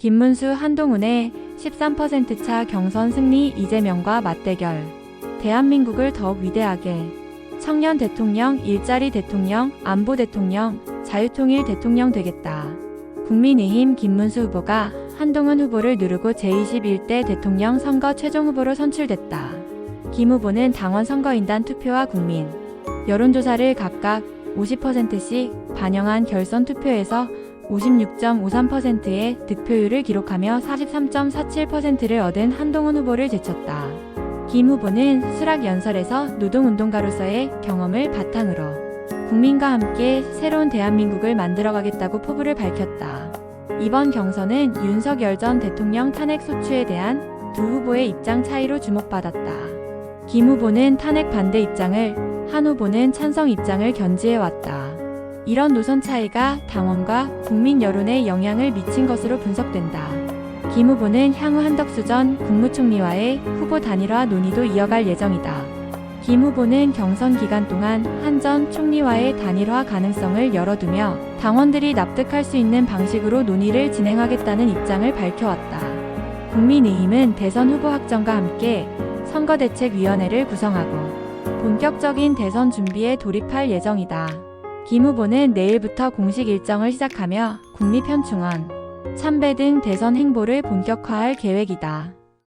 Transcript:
김문수 한동훈의 13%차 경선 승리 이재명과 맞대결. 대한민국을 더욱 위대하게. 청년 대통령, 일자리 대통령, 안보 대통령, 자유통일 대통령 되겠다. 국민의힘 김문수 후보가 한동훈 후보를 누르고 제21대 대통령 선거 최종 후보로 선출됐다. 김 후보는 당원 선거인단 투표와 국민 여론조사를 각각 50%씩 반영한 결선 투표에서 56.53%의 득표율을 기록하며 43.47%를 얻은 한동훈 후보를 제쳤다. 김 후보는 수락 연설에서 노동운동가로서의 경험을 바탕으로 국민과 함께 새로운 대한민국을 만들어가겠다고 포부를 밝혔다. 이번 경선은 윤석열 전 대통령 탄핵 소추에 대한 두 후보의 입장 차이로 주목받았다. 김 후보는 탄핵 반대 입장을, 한 후보는 찬성 입장을 견지해왔다. 이런 노선 차이가 당원과 국민 여론에 영향을 미친 것으로 분석된다. 김 후보는 향후 한덕수 전 국무총리와의 후보 단일화 논의도 이어갈 예정이다. 김 후보는 경선 기간 동안 한 전 총리와의 단일화 가능성을 열어두며 당원들이 납득할 수 있는 방식으로 논의를 진행하겠다는 입장을 밝혀왔다. 국민의힘은 대선 후보 확정과 함께 선거대책위원회를 구성하고 본격적인 대선 준비에 돌입할 예정이다. 김 후보는 내일부터 공식 일정을 시작하며 국립현충원, 참배 등 대선 행보를 본격화할 계획이다.